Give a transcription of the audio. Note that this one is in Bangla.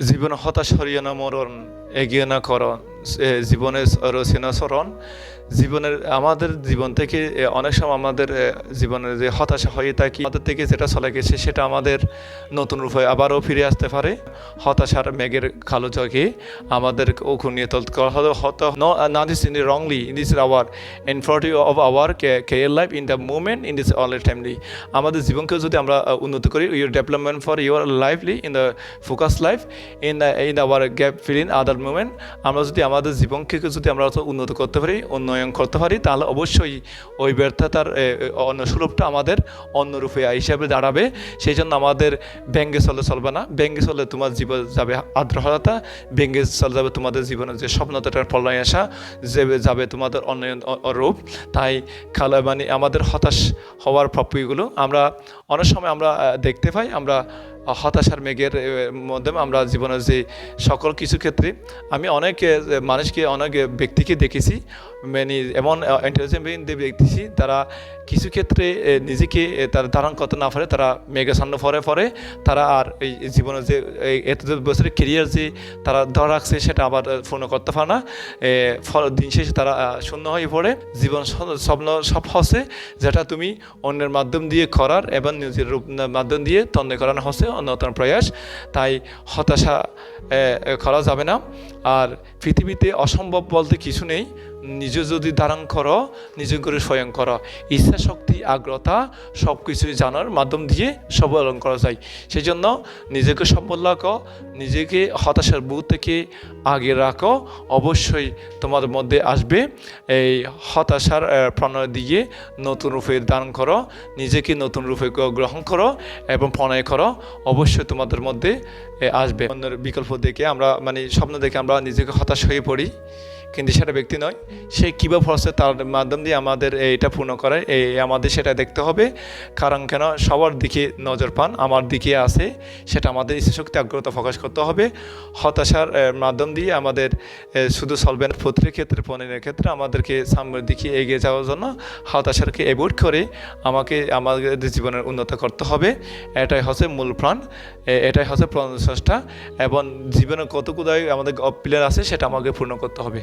জীবন হতাশ হরিয়ানা মরণ। এগিয়ে না করণ জীবনের রচনা স্মরণ জীবনের, আমাদের জীবন থেকে অনেক সময় আমাদের জীবনের যে হতাশা হয়ে থাকি, আমাদের থেকে যেটা চলে গেছে সেটা আমাদের নতুন রূপে আবারও ফিরে আসতে পারে। হতাশার মেঘের কালো জগে আমাদের ওখানে নিয়ে তল হত, না this in wrongly in this hour in forty of our care life in the moment in this all timely আমাদের জীবনকে যদি আমরা উন্নত করি your development for your লাইফলি in the focus life in the in our gap fill in other moment আমরা যদি আমাদের জীবনকে যদি আমরা উন্নত করতে পারি, উন্নয়ন করতে পারি, তাহলে অবশ্যই ওই ব্যর্থতার অন্য স্বরূপটা আমাদের অন্য রূপে হিসাবে দাঁড়াবে। সেই জন্য আমাদের ব্যঙ্গে চলে চলবে না। ব্যঙ্গে চলে তোমার জীবন যাবে আদ্রহতা ব্যঙ্গে চলে যাবে তোমাদের জীবনের যে স্বপ্নতাটার পলায় আসা যে যাবে তোমাদের অন্যান্য অ- অ- রূপ তাই খালা মানে আমাদের হতাশ হওয়ার প্রক্রিয়াগুলো আমরা অনেক সময় আমরা দেখতে পাই, আমরা হতাশার মেঘের মধ্যে আমরা জীবনের যে সকল কিছু ক্ষেত্রে আমি অনেক মানুষকে, অনেক ব্যক্তিকে দেখেছি। মানে এমন ইন্টেলিজেন্ট দেখতেছি তারা কিছু ক্ষেত্রে নিজেকে তারা ধারণ করতে না পারে, তারা মেঘাসান্ন পরে পরে তারা আর এই জীবনের যে এত বছরের কেরিয়ার যে তারা ধরে রাখছে, সেটা আবার পূর্ণ করতে পারে না। ফল- দিন শেষে তারা শূন্য হয়ে পড়ে। জীবন স্বপ্ন সব হচ্ছে, যেটা তুমি অন্যের মাধ্যম দিয়ে করার এবং নিজের রূপ, মাধ্যম দিয়ে তন্নে করানো হচ্ছে। অন্যতম প্রয়াস, তাই হতাশা করা যাবে না। আর পৃথিবীতে অসম্ভব বলতে কিছু নেই, নিজে যদি ধারণ করো, নিজে করে স্বয়ং করো। ইচ্ছা, শক্তি আগ্রতা সব কিছুই জানার মাধ্যম দিয়ে সবলন করা যায়। সেই জন্য নিজেকে সফল রাখো, নিজেকে হতাশার বুথ থেকে আগে রাখো। অবশ্যই তোমার মধ্যে আসবে এই হতাশার প্রণয় দিয়ে নতুন রূপে দান করো, নিজেকে নতুন রূপে গ্রহণ করো এবং প্রণয় করো। অবশ্যই তোমাদের মধ্যে আসবে। অন্যের বিকল্প দেখে আমরা মানে স্বপ্ন দেখে আমরা নিজেকে হতাশ হয়ে পড়ি। কিন্তু সেটা ব্যক্তি নয়, সে কীভাবে ফসে তার মাধ্যম দিয়ে আমাদের এটা পূর্ণ করে এই আমাদের সেটা দেখতে হবে। কারণ কেন? সবার দিকে নজর পান, আমার দিকে আছে, সেটা আমাদের ইচ্ছাশক্তি, আগ্রহতা প্রকাশ করতে হবে। হতাশার মাধ্যম দিয়ে আমাদের শুধু চলবে না প্রতিটি ক্ষেত্রে, পণ্যের ক্ষেত্রে আমাদেরকে সামনের দিকে এগিয়ে যাওয়ার জন্য হতাশাকে অ্যাভয়েড করে আমাকে, আমাদের জীবনের উন্নত করতে হবে। এটাই হচ্ছে মূল প্রাণ এ- এটাই হচ্ছে প্রচেষ্টা এবং জীবনে কতগুলো আমাদের প্লেয়ার আছে, সেটা আমাকে পূর্ণ করতে হবে।